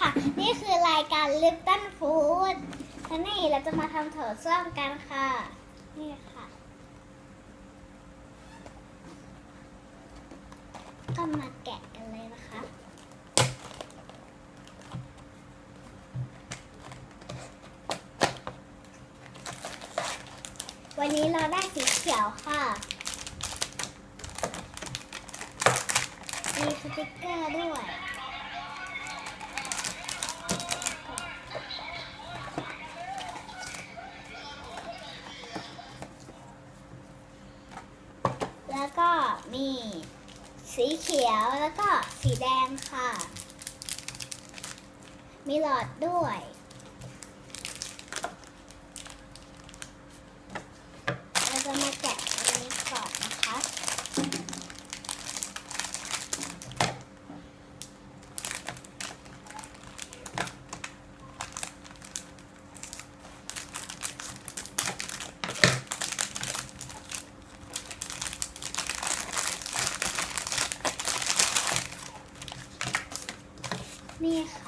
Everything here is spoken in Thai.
ค่ะ นี่คือรายการ Lipton Food และนี่เราจะมาทำโถส้วมกันค่ะ นี่ค่ะก็มาแกะกันเลยนะคะ วันนี้เราได้สีเขียวค่ะ มีสติกเกอร์ด้วย มีสีเขียวแล้วก็สีแดงค่ะ มีหลอดด้วย เราจะมาแกะอันนี้ก่อนนะคะ นี่ค่ะ